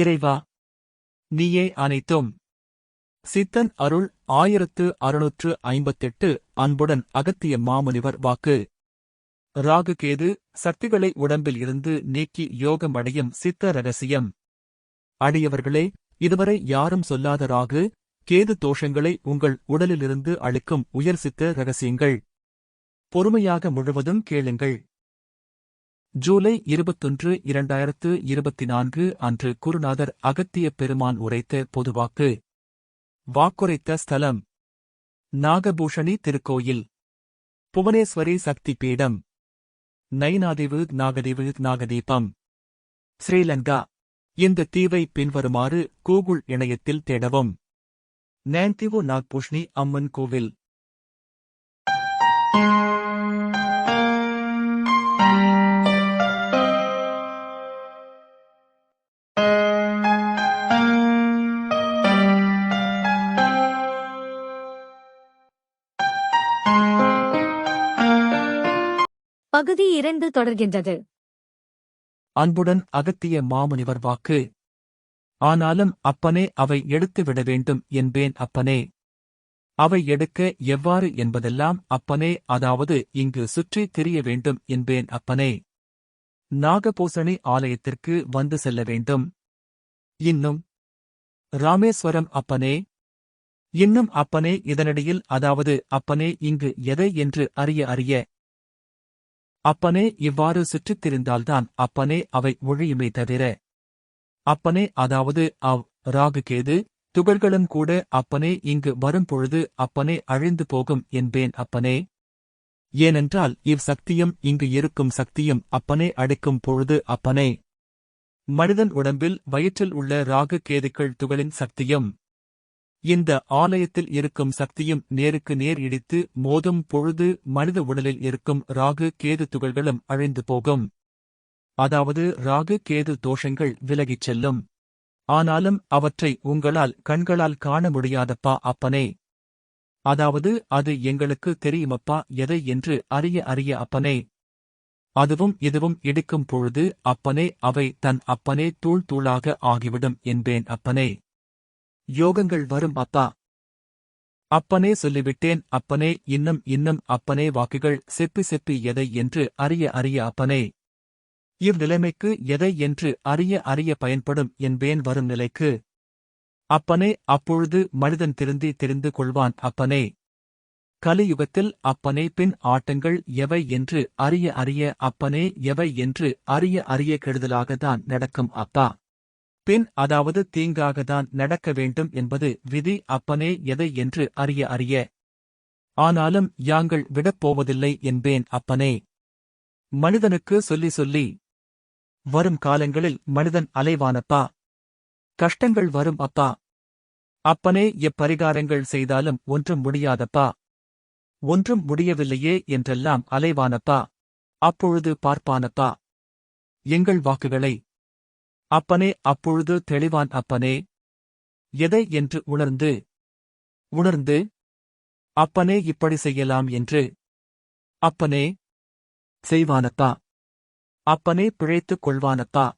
இறைவா நீயே அனைத்தும். சித்தன் அருள் ஆயிரத்து அறுநூற்று ஐம்பத்தெட்டு அன்புடன் அகத்திய மாமுனிவர் வாக்கு. ராகு கேது சக்திகளை உடம்பில் இருந்து நீக்கி யோகம் அடையும் சித்த ரகசியம். அடியவர்களே இதுவரை யாரும் சொல்லாத ராகு கேது தோஷங்களை உங்கள் உடலிலிருந்து அளிக்கும் உயர் சித்த ரகசியங்கள். பொறுமையாக முழுவதும் கேளுங்கள். ஜூலை இருபத்தொன்று இரண்டாயிரத்து இருபத்தி நான்கு அன்று குருநாதர் அகத்திய பெருமான் உரைத்த பொதுவாக்கு வாக்குரைத்த ஸ்தலம். நாகபூஷணி திருக்கோயில். புவனேஸ்வரி சக்தி பீடம் நைனாதேவு நாகதீவு நாகதீபம். ஸ்ரீலங்கா. இந்த தீவை பின்வருமாறு கூகுள் இணையத்தில் தேடவும். நேந்திவு நாக்பூஷ்ணி அம்மன் கோவில். பகுதி இரண்டு தொடர்கின்றது. அன்புடன் அகத்திய மாமுனிவர் வாக்கு. ஆனாலும் அப்பனே அவை எடுத்து விட வேண்டும் என்பேன் அப்பனே. அவை எடுக்க எவ்வாறு என்பதெல்லாம் அப்பனே அதாவது இங்கு சுற்றி திரிய வேண்டும் என்பேன் அப்பனே. நாகபூசணி ஆலயத்திற்கு வந்து செல்ல வேண்டும். இன்னும். ராமேஸ்வரம் அப்பனே. இன்னும் அப்பனே இதனிடையில் அதாவது அப்பனே இங்கு எதை என்று அறிய அறிய. அப்பனே இவ்வாறு சுற்றித் திரிந்தால்தான் அப்பனே அவை ஒழியுமே தவிர. அப்பனே அதாவது அவ் ராகு கேது துகள்களும் கூட அப்பனே இங்கு வரும்பொழுது அப்பனே அழிந்து போகும் என்பேன் அப்பனே. ஏனென்றால் இவ் சக்தியும் இங்கு இருக்கும் சக்தியும் அப்பனே அடைக்கும் பொழுது அப்பனே. மனிதன் உடம்பில் வயிற்றில் உள்ள ராகு கேதுக்கள் துகளின் சக்தியும் இந்த ஆலயத்தில் இருக்கும் சக்தியும் நேருக்கு நேர் இடித்து மோதும் பொழுது மனித உடலில் இருக்கும் ராகு கேது துகள்களும் அழிந்து போகும். அதாவது ராகு கேது தோஷங்கள் விலகிச் செல்லும். ஆனாலும் அவற்றை உங்களால் கண்களால் காண முடியாதப்பா அப்பனே. அதாவது அது எங்களுக்கு தெரியுமப்பா எதை என்று அறிய அறிய அப்பனே. அதுவும் இதுவும் இடிக்கும் பொழுது அப்பனே அவை தன் அப்பனே தூள் தூளாக ஆகிவிடும் என்பேன் அப்பனே. யோகங்கள் வரும் அப்பா. அப்பனே சொல்லிவிட்டேன் அப்பனே இன்னும் இன்னும் அப்பனே வாக்குகள் செப்பி செப்பி எதை என்று அறிய அறிய அப்பனே. இவ்நிலைமைக்கு எதை என்று அறிய அறிய பயன்படும் என்பேன் வரும் நிலைக்கு. அப்பனே அப்பொழுது மனிதன் திருந்தி தெரிந்து கொள்வான் அப்பனே. கலியுகத்தில் அப்பனே பின் ஆட்டங்கள் எவை என்று அறிய அறிய அப்பனே எவை என்று அறிய அறிய கெடுதலாகத்தான் நடக்கும் அப்பா. பின் அதாவது தீங்காகத்தான் நடக்க வேண்டும் என்பது விதி அப்பனே எதை என்று அறிய அறிய. ஆனாலும் யாங்கள் விடப்போவதில்லை என்பேன் அப்பனே. மனிதனுக்கு சொல்லி சொல்லி. வரும் காலங்களில் மனிதன் அலைவானப்பா. கஷ்டங்கள் வரும் அப்பா. அப்பனே எப்பரிகாரங்கள் செய்தாலும் ஒன்றும் முடியாதப்பா. ஒன்றும் முடியவில்லையே என்றெல்லாம் அலைவானப்பா. அப்பொழுது பார்ப்பானப்பா. எங்கள் வாக்குகளை அப்பனே அப்பொழுது தெளிவான் அப்பனே. எதை என்று உணர்ந்து? உணர்ந்து அப்பனே இப்படி செய்யலாம் என்று. அப்பனே செய்வானத்தா? அப்பனே பிழைத்துக் கொள்வானத்தா?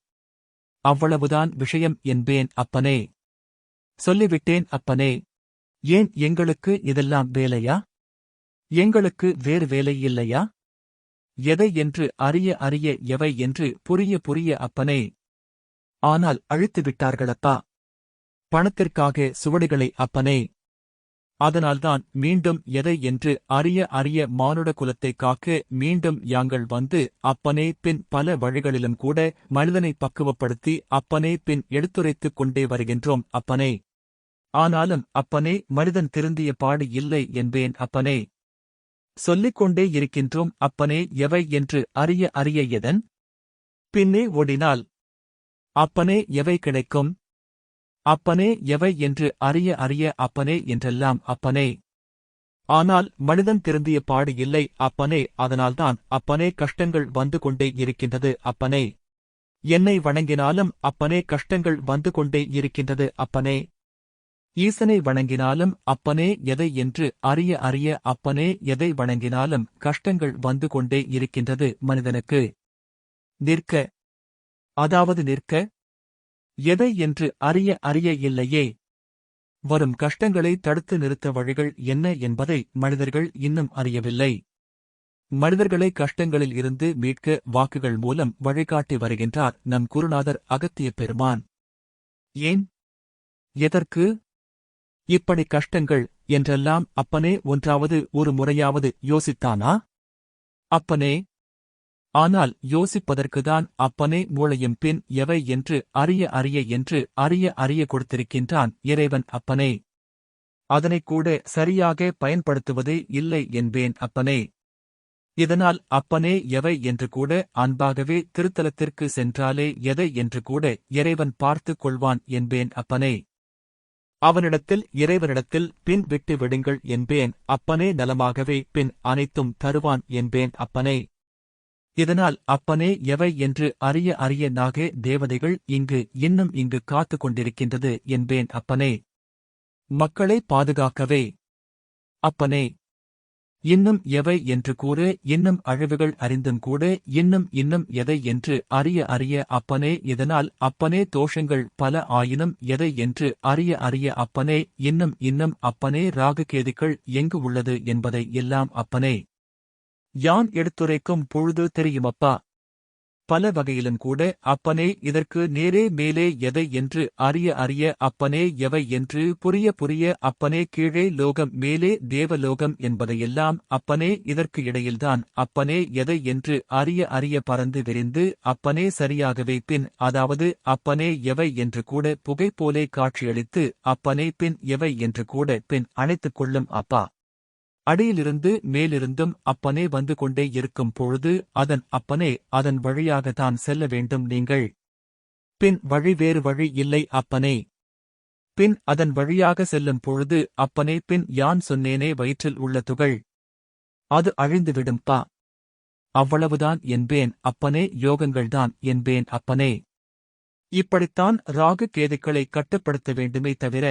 அவ்வளவுதான் விஷயம் என்பேன் அப்பனே. சொல்லிவிட்டேன் அப்பனே. ஏன் எங்களுக்கு இதெல்லாம் வேலையா? எங்களுக்கு வேறு வேலை இல்லையா? எதை என்று அறிய அறிய எவை என்று புரிய புரிய அப்பனே. ஆனால் அழித்து விட்டார்களப்பா. பணத்திற்காக சுவடிகளை அப்பனே. அதனால்தான் மீண்டும் எதை என்று அறிய அறிய மானுட குலத்தை காக்க மீண்டும் யாங்கள் வந்து அப்பனே பின் பல வழிகளிலும் கூட மனிதனை பக்குவப்படுத்தி அப்பனே பின் எடுத்துரைத்துக் கொண்டே வருகின்றோம் அப்பனே. ஆனாலும் அப்பனே மனிதன் திருந்திய பாடு இல்லை என்பேன் அப்பனே. சொல்லிக் கொண்டே இருக்கின்றோம் அப்பனே எவை என்று அறிய அறிய எதன்? பின்னே ஓடினால் அப்பனே எவை கிடைக்கும்? அப்பனே எவை என்று அறிய அறிய அப்பனே என்றெல்லாம் அப்பனே. ஆனால் மனிதன் திருந்திய பாடு இல்லை அப்பனே அதனால்தான் அப்பனே கஷ்டங்கள் வந்து கொண்டே இருக்கின்றது அப்பனே. என்னை வணங்கினாலும் அப்பனே கஷ்டங்கள் வந்து கொண்டே இருக்கின்றது அப்பனே. ஈசனை வணங்கினாலும் அப்பனே எதை என்று அறிய அறிய அப்பனே எதை வணங்கினாலும் கஷ்டங்கள் வந்து கொண்டே இருக்கின்றது மனிதனுக்கு. நிற்க அதாவது நிற்க எதை என்று அறிய அறிய இல்லையே? வரும் கஷ்டங்களை தடுத்து நிறுத்த வழிகள் என்ன என்பதை மனிதர்கள் இன்னும் அறியவில்லை. மனிதர்களை கஷ்டங்களில் இருந்து மீட்க வாக்குகள் மூலம் வழிகாட்டி வருகின்றார் நம் குருநாதர் அகத்திய பெருமான். ஏன்? எதற்கு? இப்படி கஷ்டங்கள் என்றெல்லாம் அப்பனே ஒன்றாவது ஒரு முறையாவது யோசித்தானா? அப்பனே ஆனால் யோசிப்பதற்குதான் அப்பனே மூளையும் பின் எவை என்று அறிய அறிய என்று அறிய அறிய கொடுத்திருக்கின்றான் இறைவன் அப்பனே. அதனைக் கூட சரியாக பயன்படுத்துவதே இல்லை என்பேன் அப்பனே. இதனால் அப்பனே எவை என்று கூட அன்பாகவே திருத்தலத்திற்கு சென்றாலே எதை என்று கூட இறைவன் பார்த்துக் கொள்வான் என்பேன் அப்பனே. அவனிடத்தில் இறைவனிடத்தில் பின் விட்டு விடுங்கள் என்பேன் அப்பனே நலமாகவே பின் அனைத்தும் தருவான் என்பேன் அப்பனே. இதனால் அப்பனே எவை என்று அறிய அறிய நாகே தேவதைகள் இங்கு இன்னும் இங்கு காத்துக் கொண்டிருக்கின்றது என்பேன் அப்பனே. மக்களை பாதுகாக்கவே. அப்பனே. இன்னும் எவை என்று கூறு இன்னும் அழிவுகள் அறிந்தும் கூட இன்னும் இன்னும் எதை என்று அறிய அறிய அப்பனே இதனால் அப்பனே தோஷங்கள் பல ஆயினும் எதை என்று அறிய அறிய அப்பனே இன்னும் இன்னும் அப்பனே ராகுகேதுக்கள் எங்கு உள்ளது என்பதை எல்லாம் அப்பனே. யான் எடுத்துரைக்கும் பொழுது தெரியுமப்பா? பல வகையிலும் கூட அப்பனே இதற்கு நேரே மேலே எதை என்று அறிய அறிய அப்பனே எவை என்று புரிய புரிய அப்பனே கீழே லோகம் மேலே தேவலோகம் என்பதையெல்லாம் அப்பனே இதற்கு இடையில்தான் அப்பனே எதை என்று அறிய அறிய பறந்து விரிந்து அப்பனே சரியாகவே பின் அதாவது அப்பனே எவை என்று கூட புகை போலே காட்சியளித்து அப்பனே பின் எவை என்று கூட பின் அணைத்துக் கொள்ளும் அப்பா. அடியிலிருந்து மேலிருந்தும் அப்பனே வந்து கொண்டே இருக்கும் பொழுது அதன் அப்பனே அதன் வழியாகத்தான் செல்ல வேண்டும் நீங்கள். பின் வழி வேறு வழி இல்லை அப்பனே. பின் அதன் வழியாக செல்லும் பொழுது அப்பனே பின் யான் சொன்னேனே வயிற்றில் உள்ள துகள். அது அழிந்துவிடும் பா. அவ்வளவுதான் என்பேன் அப்பனே யோகங்கள்தான் என்பேன் அப்பனே. இப்படித்தான் ராகு கேதுக்களை கட்டுப்படுத்த வேண்டுமே தவிர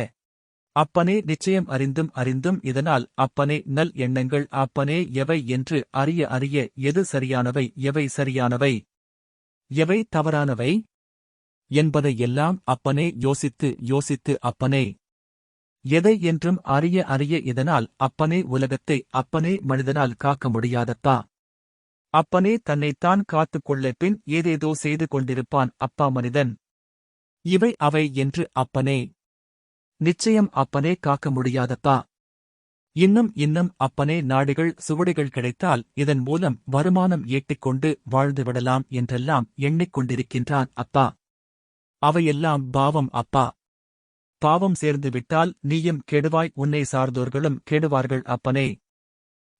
அப்பனே நிச்சயம் அறிந்தும் அறிந்தும் இதனால் அப்பனே நல் எண்ணங்கள் அப்பனே எவை என்று அறிய அறிய எது சரியானவை எவை சரியானவை? எவை தவறானவை? என்பதை எல்லாம் அப்பனே யோசித்து யோசித்து அப்பனே. எதை என்றும் அறிய அறிய இதனால் அப்பனே உலகத்தை அப்பனே மனிதனால் காக்க முடியாதத்தா? அப்பனே தன்னைத்தான் காத்துக் கொள்ள பின் ஏதேதோ செய்து கொண்டிருப்பான் அப்பா மனிதன். இவை அவை என்று அப்பனே நிச்சயம் அப்பனே காக்க முடியாதப்பா. இன்னும் இன்னும் அப்பனே நாடுகள் சுவடிகள் கிடைத்தால் இதன் மூலம் வருமானம் ஈட்டிக்கொண்டு வாழ்ந்து விடலாம் என்றெல்லாம் எண்ணிக்கொண்டிருக்கின்றான் அப்பா. அவையெல்லாம் பாவம் அப்பா. பாவம் சேர்ந்து விட்டால் நீயும் கெடுவாய் உன்னை சார்ந்தோர்களும் கெடுவார்கள் அப்பனே.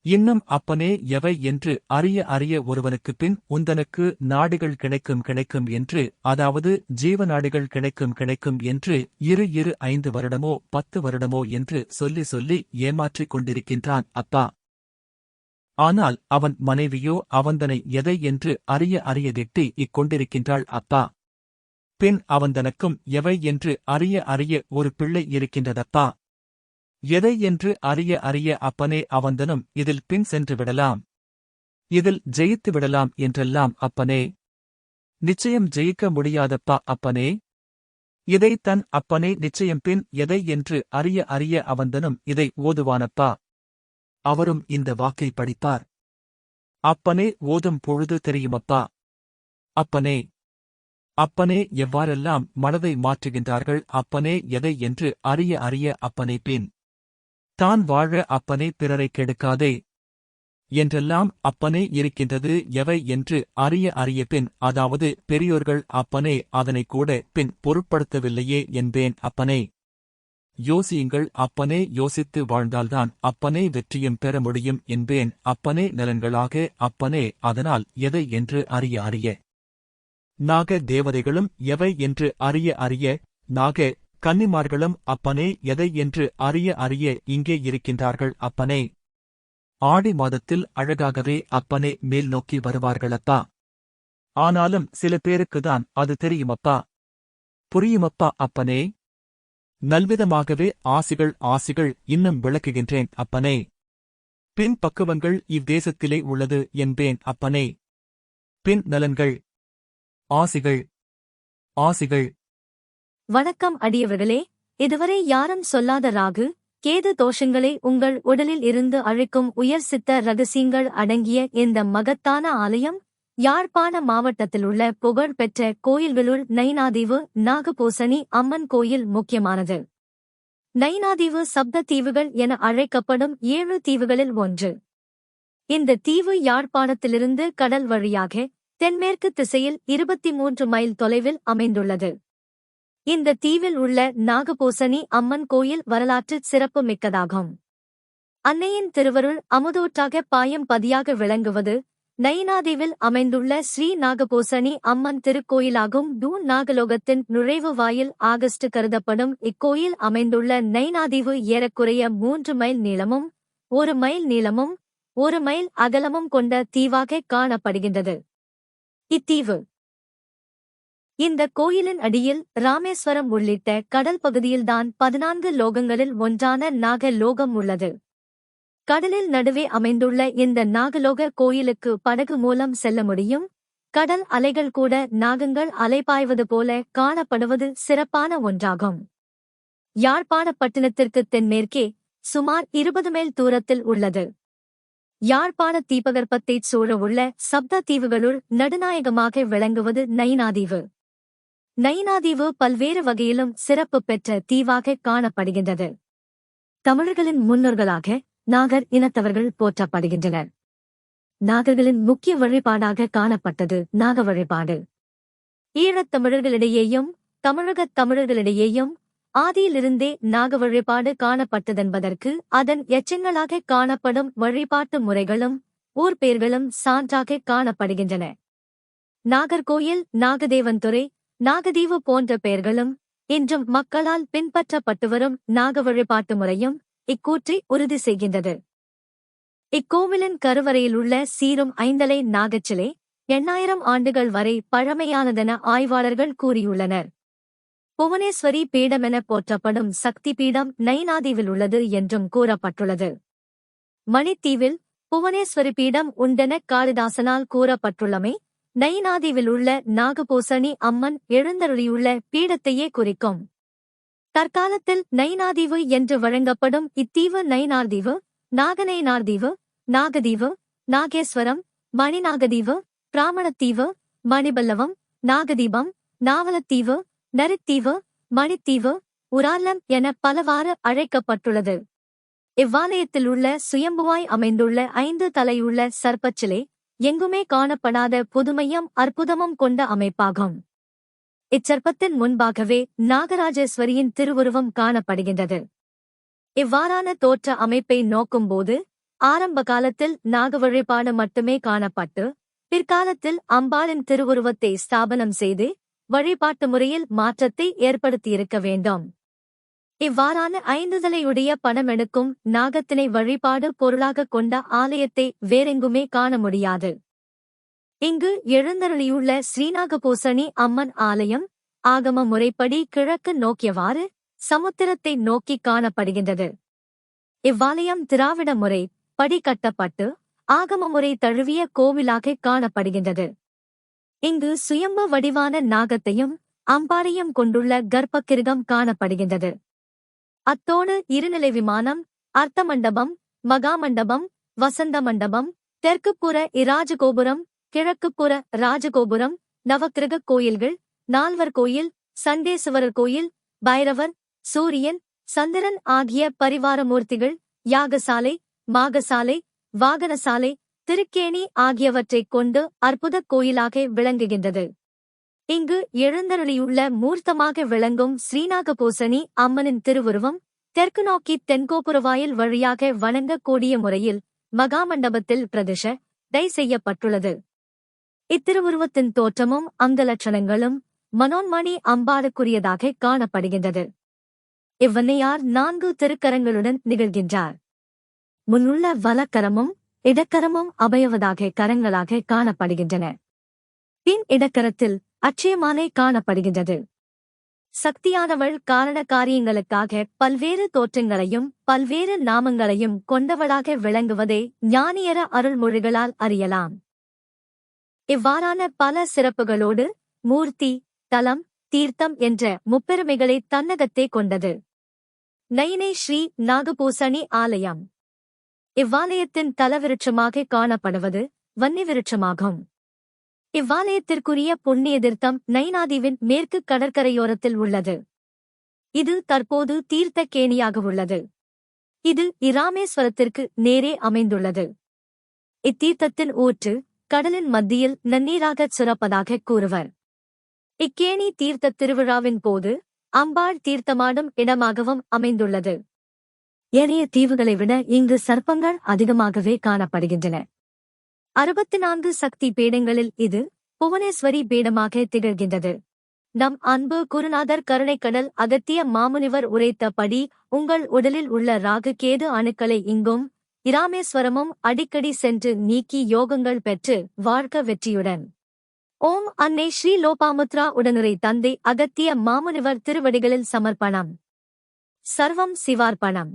இன்னும் அப்பனே எவை என்று அறிய அறிய ஒருவனுக்கு பின் உந்தனுக்கு நாடுகள் கிடைக்கும் கிடைக்கும் என்று அதாவது ஜீவ நாடுகள் கிடைக்கும் கிடைக்கும் என்று இரு இரு ஐந்து வருடமோ பத்து வருடமோ என்று சொல்லி சொல்லி ஏமாற்றிக் கொண்டிருக்கின்றான் அப்பா. ஆனால் அவன் மனைவியோ அவந்தனை எதை என்று அறிய அறிய திட்டி இக்கொண்டிருக்கின்றாள் அப்பா. பின் அவந்தனுக்கும் எவை என்று அறிய அறிய ஒரு பிள்ளை இருக்கின்றதப்பா. எதை என்று அறிய அறிய அப்பனே அவந்தனும் இதில் பின் சென்று விடலாம். இதில் ஜெயித்து விடலாம் என்றெல்லாம் அப்பனே. நிச்சயம் ஜெயிக்க முடியாதப்பா அப்பனே. இதை தன் அப்பனே நிச்சயம் பின் எதை என்று அறிய அறிய அவந்தனும் இதை ஓதுவானப்பா. அவரும் இந்த வாக்கை படிப்பார். அப்பனே ஓதும் பொழுது தெரியுமப்பா. அப்பனே. அப்பனே எவ்வாறெல்லாம் மனதை மாற்றுகின்றார்கள் அப்பனே எதை என்று அறிய அறிய அப்பனே பின். தான் வாழ அப்பனே பிறரை கெடுக்காதே. என்றெல்லாம் அப்பனே இருக்கின்றது எவை என்று அறிய அறிய பின் அதாவது பெரியோர்கள் அப்பனே அதனை கூட பின் பொருட்படுத்தவில்லையே என்பேன் அப்பனே. யோசியுங்கள் அப்பனே யோசித்து வாழ்ந்தால்தான் அப்பனே வெற்றியும் பெற முடியும் என்பேன் அப்பனே நலன்களாக அப்பனே அதனால் எதை என்று அறிய அறிய. நாக தேவதைகளும் எவை என்று அறிய அறிய நாக கன்னிமார்களும் அப்பனே எதை என்று அறிய அறிய இங்கே இருக்கின்றார்கள் அப்பனே. ஆடி மாதத்தில் அழகாகவே அப்பனே மேல் நோக்கி வருவார்களப்பா ஆனாலும் சில பேருக்குதான் அது தெரியுமப்பா. புரியுமப்பா அப்பனே. நல்விதமாகவே ஆசிகள் ஆசிகள் இன்னும் விளக்குகின்றேன் அப்பனே. பின் பக்குவங்கள் இவ்தேசத்திலே உள்ளது என்பேன் அப்பனே. பின் நலன்கள். ஆசிகள். ஆசிகள். வணக்கம் அடியவர்களே இதுவரை யாரும் சொல்லாத ராகு கேது தோஷங்களை உங்கள் உடலில் இருந்து அழைக்கும் உயர் சித்த ரகசியங்கள் அடங்கிய இந்த மகத்தான ஆலயம் யாழ்ப்பாண மாவட்டத்திலுள்ள புகழ்பெற்ற கோயில்களுள் நைனாதீவு நாகபூசணி அம்மன் கோயில் முக்கியமானது. நைனாதீவு சப்த தீவுகள் என அழைக்கப்படும் ஏழு தீவுகளில் ஒன்று. இந்த தீவு யாழ்ப்பாணத்திலிருந்து கடல் வழியாக தென்மேற்கு திசையில் இருபத்தி மூன்று மைல் தொலைவில் அமைந்துள்ளது. இந்த தீவில் உள்ள நாகபூசணி அம்மன் கோயில் வரலாற்று சிறப்பு மிக்கதாகும். அன்னையின் திருவருள் அமுதூற்றாக பாயம் பதியாக விளங்குவது நயினாதீவில் அமைந்துள்ள ஸ்ரீ நாகபூசணி அம்மன் திருக்கோயிலாகும் டூன் நாகலோகத்தின் நுழைவு வாயில் ஆகஸ்ட் கருதப்படும் இக்கோயில் அமைந்துள்ள நயினாதீவு ஏறக்குறைய மூன்று மைல் நீளமும் ஒரு மைல் நீளமும் ஒரு மைல் அகலமும் கொண்ட தீவாக காணப்படுகின்றது. இத்தீவு இந்த கோயிலின் அடியில் ராமேஸ்வரம் உள்ளிட்ட கடல் பகுதியில்தான் பதினான்கு லோகங்களில் ஒன்றான நாக லோகம் உள்ளது. கடலில் நடுவே அமைந்துள்ள இந்த நாகலோக கோயிலுக்கு படகு மூலம் செல்ல முடியும். கடல் அலைகள் கூட நாகங்கள் அலைபாய்வது போல காணப்படுவது சிறப்பான ஒன்றாகும். யாழ்ப்பாணப்பட்டினத்திற்கு தென்மேற்கே சுமார் இருபது மைல் தூரத்தில் உள்ளது. யாழ்ப்பாண தீபகற்பத்தைச் சூழ உள்ள சப்த தீவுகளுள் நடுநாயகமாக விளங்குவது நயினாதீவு நயினாதீவு பல்வேறு வகையிலும் சிறப்பு பெற்ற தீவாக காணப்படுகின்றது. தமிழர்களின் முன்னோர்களாக நாகர் இனத்தவர்கள் போற்றப்படுகின்றனர். நாகர்களின் முக்கிய வழிபாடாக காணப்பட்டது நாக வழிபாடு. ஈழத் தமிழர்களிடையேயும் தமிழகத் தமிழர்களிடையேயும் ஆதியிலிருந்தே நாக வழிபாடு காணப்பட்டதென்பதற்கு அதன் எச்சங்களாக காணப்படும் வழிபாட்டு முறைகளும் ஊர் பெயர்களும் சான்றாக காணப்படுகின்றன. நாகர்கோயில் நாகதேவன்துறை நாகதீவு போன்ற பெயர்களும் இன்றும் மக்களால் பின்பற்றப்பட்டு வரும் நாக வழிபாட்டு முறையும் இக்கூற்றை உறுதி செய்கின்றது. இக்கோவிலின் கருவறையில் உள்ள சீரும் ஐந்தலை நாகச்சிலை எண்ணாயிரம் ஆண்டுகள் வரை பழமையானதென ஆய்வாளர்கள் கூறியுள்ளனர். புவனேஸ்வரி பீடமென போற்றப்படும் சக்தி பீடம் நைனாதீவில் உள்ளது என்றும் கூறப்பட்டுள்ளது. மணித்தீவில் புவனேஸ்வரி பீடம் உண்டென காளிதாசனால் கூறப்பட்டுள்ளமை நைனாதீவில் உள்ள நாகபூசணி அம்மன் எழுந்தருளியுள்ள பீடத்தையே குறிக்கும். தற்காலத்தில் நைனாதீவு என்று வழங்கப்படும் இத்தீவு நைனார்தீவு நாகநயினார்தீவு நாகதீவு நாகேஸ்வரம் மணிநாகதீவு பிராமணத்தீவு மணிபல்லவம் நாகதீபம் நாவலத்தீவு நரித்தீவு மணித்தீவு உராலம் என பலவாறு அழைக்கப்பட்டுள்ளது. இவ்வாலயத்தில் உள்ள சுயம்புவாய் அமைந்துள்ள ஐந்து தலையுள்ள சர்ப்பச்சிலை எங்குமே காணப்படாத புதுமையும் அற்புதமும் கொண்ட அமைப்பாகும். இச்சர்ப்பத்தின் முன்பாகவே நாகராஜேஸ்வரியின் திருவுருவம் காணப்படுகின்றது. இவ்வாறான தோற்ற அமைப்பை நோக்கும்போது ஆரம்ப காலத்தில் நாக வழிபாடு மட்டுமே காணப்பட்டு பிற்காலத்தில் அம்பாளின் திருவுருவத்தை ஸ்தாபனம் செய்து வழிபாட்டு முறையில் மாற்றத்தை ஏற்படுத்தியிருக்க வேண்டும். இவ்வாறான ஐந்துதலையுடைய பணமெடுக்கும் நாகத்தினை வழிபாடு பொருளாகக் கொண்ட ஆலயத்தை வேறெங்குமே காண முடியாது. இங்கு எழுந்தருளியுள்ள ஸ்ரீநாகபூசணி அம்மன் ஆலயம் ஆகம முறைப்படி கிழக்கு நோக்கியவாறு சமுத்திரத்தை நோக்கி காணப்படுகின்றது. இவ்வாலயம் திராவிட முறை படி கட்டப்பட்டு ஆகம முறை தழுவிய கோவிலாக காணப்படுகின்றது. இங்கு சுயம்பு வடிவான நாகத்தையும் அம்பாரையும் கொண்டுள்ள கர்ப்பக்கிருகம் காணப்படுகின்றது. அத்தோடு இருநிலை விமானம் அர்த்த மண்டபம் மகாமண்டபம் வசந்த மண்டபம் தெற்குப்புற இராஜகோபுரம் கிழக்குப்புற ராஜகோபுரம் நவக்கிரக கோயில்கள் நால்வர் கோயில் சண்டேசுவரர் கோயில் பைரவர் சூரியன் சந்திரன் ஆகிய பரிவார மூர்த்திகள் யாகசாலை மாகசாலை வாகனசாலை திருக்கேணி ஆகியவற்றைக் கொண்டு அற்புதக் கோயிலாக விளங்குகின்றது. இங்கு எழுந்தருளியுள்ள மூர்த்தமாக விளங்கும் ஸ்ரீநாகபூசணி அம்மனின் திருவுருவம் தெற்கு நோக்கி தென்கோபுரவாயில் வழியாக வணங்கக்கூடிய முறையில் மகாமண்டபத்தில் பிரதிஷ டை செய்யப்பட்டுள்ளது இத்திருவுருவத்தின் தோற்றமும் அங்கலட்சணங்களும் மனோன்மணி அம்பாளுக்குரியதாக காணப்படுகின்றது. இவ்வன்னையார் நான்கு திருக்கரங்களுடன் நிகழ்கின்றார். முன்னுள்ள வலக்கரமும் இடக்கரமும் அபயவதாக கரங்களாக காணப்படுகின்றன. பின் இடக்கரத்தில் அச்சயமானே காணப்படுகின்றது. சக்தியானவள் காரண காரியங்களுக்காக பல்வேறு தோற்றங்களையும் பல்வேறு நாமங்களையும் கொண்டவளாக விளங்குவதை ஞானியர அருள்மொழிகளால் அறியலாம். இவ்வாறான பல சிறப்புகளோடு மூர்த்தி தலம் தீர்த்தம் என்ற முப்பெருமைகளை தன்னகத்தே கொண்டது. நயினை ஸ்ரீ நாகபூசணி ஆலயம். இவ்வாலயத்தின் தலவிருட்சமாக காணப்படுவது வன்னி விருட்சமாகும் இவ்வாலயத்திற்குரிய புண்ணிய தீர்த்தம் நைனாதீவின் மேற்கு கடற்கரையோரத்தில் உள்ளது. இது தற்போது தீர்த்த கேணியாக உள்ளது. இது இராமேஸ்வரத்திற்கு நேரே அமைந்துள்ளது. இத்தீர்த்தத்தின் ஊற்று கடலின் மத்தியில் நன்னீராகச் சுரப்பதாக கூறுவர். இக்கேணி தீர்த்த திருவிழாவின் போது அம்பாள் தீர்த்தமாடும் இடமாகவும் அமைந்துள்ளது. ஏனைய தீவுகளை விட இங்கு சர்ப்பங்கள் அதிகமாகவே காணப்படுகின்றன. அறுபத்தி நான்கு சக்தி பீடங்களில் இது புவனேஸ்வரி பீடமாக திகழ்கின்றது. நம் அன்பு குருநாதர் கருணைக்கடல் அகத்திய மாமுனிவர் உரைத்தபடி உங்கள் உடலில் உள்ள ராகு கேது அணுக்களை இங்கும் இராமேஸ்வரமும் அடிக்கடி சென்று நீக்கி யோகங்கள் பெற்று வாழ்க வெற்றியுடன். ஓம் அன்னை ஸ்ரீ லோபாமுத்ரா உடனுரை தந்தை அகத்திய மாமுனிவர் திருவடிகளில் சமர்ப்பணம். சர்வம் சிவார்ப்பணம்.